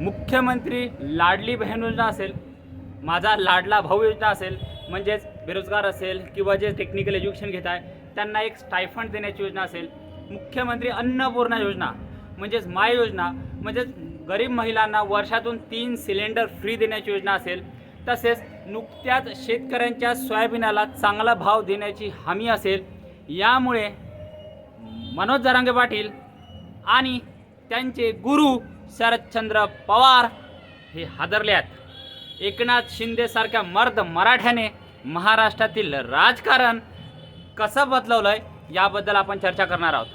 मुख्यमंत्री लाडली बहीण योजना असेल माझा लाडला भाऊ योजना असेल म्हणजेच बेरोजगार असेल किंवा जे टेक्निकल एज्युकेशन घेत आहे त्यांना एक स्टायफंड देण्याची योजना असेल. मुख्यमंत्री अन्नपूर्णा योजना म्हणजेच माय योजना म्हणजेच गरीब महिलांना वर्षातून तीन सिलेंडर फ्री देण्याची योजना असेल. तसेच नुकत्याच शेतकऱ्यांच्या सोयाबीनाला चांगला भाव देण्याची हमी असेल. यामुळे मनोज जरांगे पाटील आणि त्यांचे गुरु शरदचंद्र पवार हे हादरले आहेत एकनाथ शिंदेसारख्या मर्द मराठ्याने महाराष्ट्रातील राजकारण कसं बदलवलं आहे याबद्दल आपण चर्चा करणार आहोत.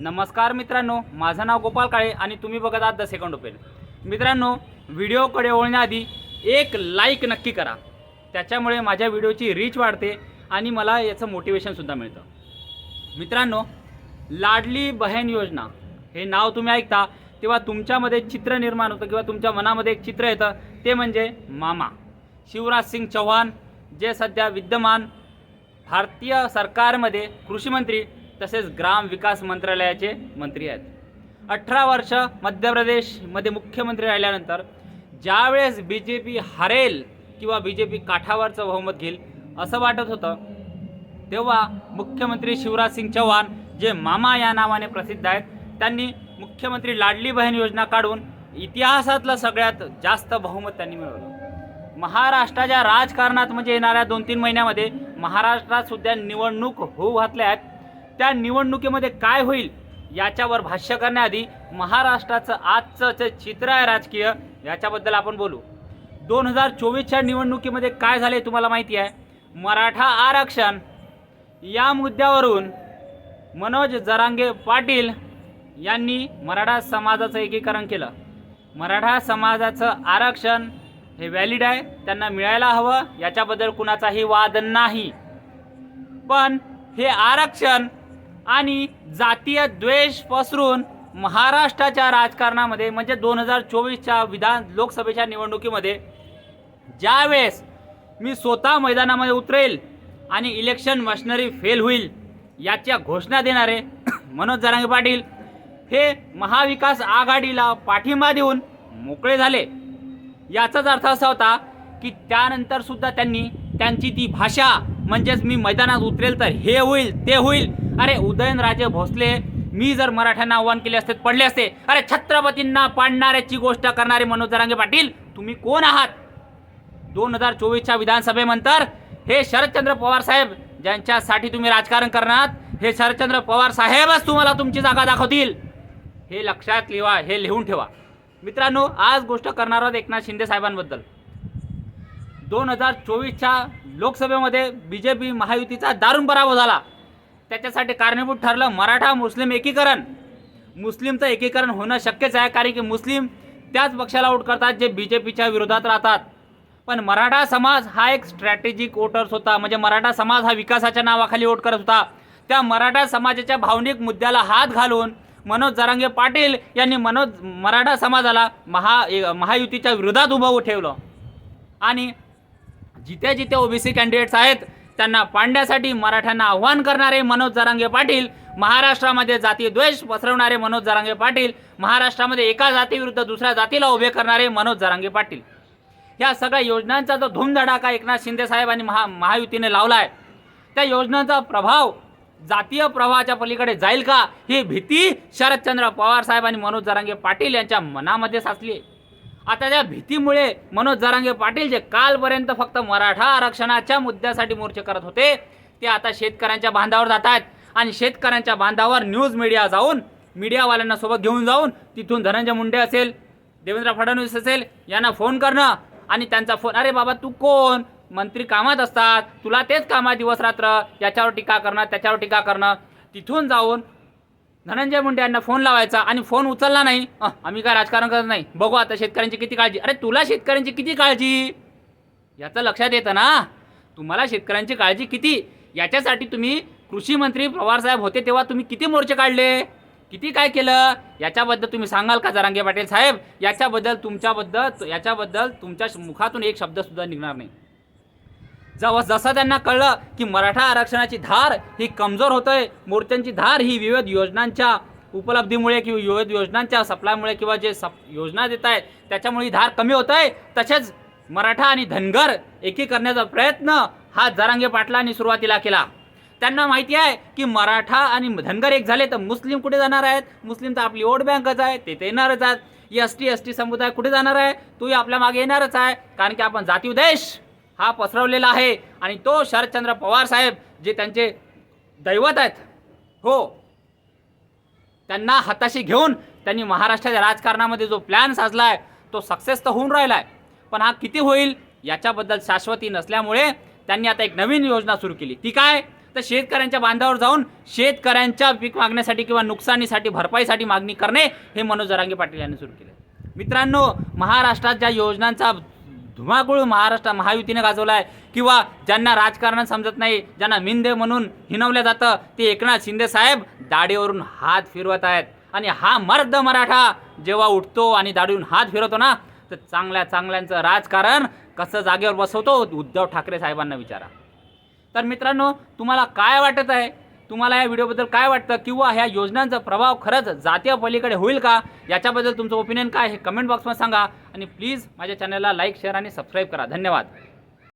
नमस्कार मित्रांनो माझं नाव गोपाल काळे आणि तुम्ही बघत आहात द सेकंड ओपेन मित्रांनो व्हिडिओकडे ओळण्याआधी एक लाईक नक्की करा. त्याच्यामुळे माझ्या व्हिडिओची रीच वाढते आणि मला याचं मोटिवेशनसुद्धा मिळतं. मित्रांनो लाडली बहीण योजना हे नाव तुम्ही ऐकता तेव्हा तुमच्यामध्ये चित्र निर्माण होतं किंवा तुमच्या मनामध्ये एक चित्र येतं ते म्हणजे मामा. शिवराज सिंग चौहान जे सध्या विद्यमान भारतीय सरकारमध्ये कृषीमंत्री तसेच ग्राम विकास मंत्रालयाचे मंत्री आहेत. अठरा वर्ष मध्य प्रदेशमध्ये मुख्यमंत्री राहिल्यानंतर ज्यावेळेस बी जे पी हरेल किंवा बी जे पी काठावरचं बहुमत घेईल असं वाटत होतं तेव्हा मुख्यमंत्री शिवराज सिंग चौहान जे मामा या नावाने प्रसिद्ध आहेत त्यांनी मुख्यमंत्री लाडली बहीण योजना काढून इतिहासातलं सगळ्यात जास्त बहुमत त्यांनी मिळवलं. महाराष्ट्राच्या राजकारणात म्हणजे येणाऱ्या दोन तीन महिन्यामध्ये महाराष्ट्रात सुद्धा निवडणूक होऊ घातल्या आहेत. त्या निवडणुकीमध्ये काय होईल याच्यावर भाष्य करण्याआधी महाराष्ट्राचं आजचं जे चित्र आहे राजकीय याच्याबद्दल आपण बोलू. दोन हजार चोवीसच्या निवडणुकीमध्ये काय झाले तुम्हाला माहिती आहे? मराठा आरक्षण. या मुद्द्यावरून मनोज जरांगे पाटील यांनी मराठा समाजाचं एकीकरण केलं. मराठा समाजाचं आरक्षण हे व्हॅलिड आहे त्यांना मिळायला हवं याच्याबद्दल कुणाचाही वाद नाही. पण हे आरक्षण आणि जातीय द्वेष पसरून महाराष्ट्राच्या राजकारणामध्ये म्हणजे दोन हजार चोवीसच्या विधान लोकसभेच्या निवडणुकीमध्ये ज्यावेळेस मी स्वतः मैदानामध्ये उतरेल आणि इलेक्शन मशनरी फेल होईल याच्या घोषणा देणारे मनोज जरांगे पाटील हे महाविकास आघाडीला पाठिंबा देऊन मोकळे झाले. याचाच अर्थ असा होता की त्यानंतर सुद्धा त्यांनी त्यांची ती भाषा म्हणजेच मी मैदानात उतरेल तर हे होईल ते होईल. अरे उदयनराजे भोसले मी जर मराठ्यांना आव्हान केले असते पडले असते अरे छत्रपतींना पाडणाऱ्याची गोष्ट करणारे मनोज जरांगे पाटील तुम्ही कोण आहात? दोन हजार चोवीसच्या विधानसभेनंतर हे शरदचंद्र पवार साहेब ज्यांच्यासाठी तुम्ही राजकारण करणार हे शरदचंद्र पवार साहेबच तुम्हाला तुमची जागा दाखवतील. हे लक्षात लिहा हे लिहून ठेवा. मित्रांनो आज गोष्ट करणार आहोत एकनाथ शिंदे साहेबांबद्दल. दोन हजार चोवीसच्या लोकसभेमध्ये बी जे पी महायुतीचा दारुण पराभव झाला. त्याच्यासाठी कारणीभूत ठरलं मराठा मुस्लिम एकीकरण. मुस्लिमचं एकीकरण होणं शक्यच आहे कारण की मुस्लिम त्याच पक्षाला वोट करतात जे बी जे पीच्या विरोधात राहतात. पण मराठा समाज हा एक स्ट्रॅटेजिक वोटर्स होता म्हणजे मराठा समाज हा विकासाच्या नावाखाली वोट करत होता. त्या मराठा समाजाच्या भावनिक मुद्द्याला हात घालून मनोज जरांगे पाटील यांनी मनोज मराठा समाजाला महा महायुतीच्या विरोधात उभं ठेवलं. आणि जिथे जिथे ओबीसी कॅन्डिडेट्स आहेत त्यांना पाडण्यासाठी मराठ्यांना आव्हान करणारे मनोज जरांगे पाटील महाराष्ट्रामध्ये जाती द्वेष पसरवणारे मनोज जरांगे पाटील महाराष्ट्रामध्ये एका जातीविरुद्ध दुसऱ्या जातीला उभे करणारे मनोज जरांगे पाटील. या सगळ्या योजनांचा जो धूमधडाका एकनाथ शिंदे साहेब आणि महा महायुतीने लावला आहे त्या योजनांचा प्रभाव जातीय प्रवाहाच्या पलीकडे जाईल का? ही भीती शरदचंद्र पवार साहेब आणि मनोज जरांगे पाटील यांच्या मनामध्ये साचली आहे. आता त्या भीतीमुळे मनोज जरांगे पाटील जे कालपर्यंत फक्त मराठा आरक्षणाच्या मुद्द्यासाठी मोर्चे करत होते ते आता शेतकऱ्यांच्या बांधावर जात आहेत. आणि शेतकऱ्यांच्या बांधावर न्यूज मीडिया जाऊन मीडियावाल्यांना सोबत घेऊन जाऊन तिथून धनंजय मुंडे असेल देवेंद्र फडणवीस असेल यांना फोन करणं आणि त्यांचा फोन अरे बाबा तू कोण? मंत्री कामात असतात तुला तेच कामात दिवस रात्र याच्यावर टीका करणं त्याच्यावर टीका करणं. तिथून जाऊन धनंजय मुंडे यांना फोन लावायचा आणि फोन उचलला नाही. आम्ही काय राजकारण करत नाही. बघू आता शेतकऱ्यांची किती काळजी. अरे तुला शेतकऱ्यांची किती काळजी? याचं लक्षात येतं ना? तुम्हाला शेतकऱ्यांची काळजी किती? याच्यासाठी तुम्ही कृषी मंत्री पवारसाहेब होते तेव्हा तुम्ही किती मोर्चे काढले? किती काय केलं? याच्याबद्दल तुम्ही सांगाल का जरांगे पाटील साहेब? याच्याबद्दल तुमच्याबद्दल याच्याबद्दल तुमच्या मुखातून एक शब्दसुद्धा निघणार नाही. जवळ जसं त्यांना कळलं की मराठा आरक्षणाची धार ही कमजोर होतोय मोर्चांची धार ही विविध योजनांच्या उपलब्धीमुळे किंवा विविध योजनांच्या सप्लायमुळे किंवा जे सप योजना देत आहेत त्याच्यामुळे ही धार कमी होत आहे तसेच मराठा आणि धनगर एकी करण्याचा प्रयत्न हा जरांगे पाटलांनी सुरुवातीला केला. त्यांना माहिती आहे की मराठा आणि धनगर एक झाले तर मुस्लिम कुठे जाणार आहेत? मुस्लिम तर आपली वोट बँकच आहे ते येणारच आहेत. एस टी एस टी समुदाय कुठे जाणार आहे? तोही आपल्या मागे येणारच आहे. कारण की आपण जातीय देश. हा पसरवलेला आहे. आणि तो शरदचंद्र पवार साहेब जे त्यांचे दैवत आहेत हो त्यांना हाताशी घेऊन त्यांनी महाराष्ट्राच्या राजकारणामध्ये जो प्लॅन साजला आहे तो सक्सेस तर होऊन राहिला आहे पण हा किती होईल याच्याबद्दल शाश्वती नसल्यामुळे त्यांनी आता एक नवीन योजना सुरू केली. ती काय? तर शेतकऱ्यांच्या बांधावर जाऊन शेतकऱ्यांच्या पीक मागण्यासाठी किंवा नुकसानीसाठी भरपाईसाठी मागणी करणे हे मनोज जरांगे पाटील यांनी सुरू केले मित्रांनो महाराष्ट्रात ज्या योजनांचा धुमाकूळ महाराष्ट्र महायुतीने गाजवला आहे किंवा ज्यांना राजकारण समजत नाही ज्यांना मिंदे म्हणून हिनवलं जातं ते एकनाथ शिंदे साहेब दाढीवरून हात फिरवत आहेत. आणि हा मर्द मराठा जेव्हा उठतो आणि दाढीवरून हात फिरवतो ना तर चांगल्या चांगल्यांचं राजकारण कसं जागेवर बसवतो उद्धव ठाकरे साहेबांना विचारा. तर मित्रांनो तुम्हाला काय वाटत आहे? तुम्हाला या व्हिडिओबद्दल काय वाटतं किंवा ह्या योजनांचा प्रभाव खरंच जातीय पलीकडे होईल का? याच्याबद्दल तुमचं ओपिनियन काय हे कमेंट बॉक्समध्ये सांगा. आणि प्लीज माझ्या चॅनलला लाईक शेअर आणि सबस्क्राईब करा. धन्यवाद.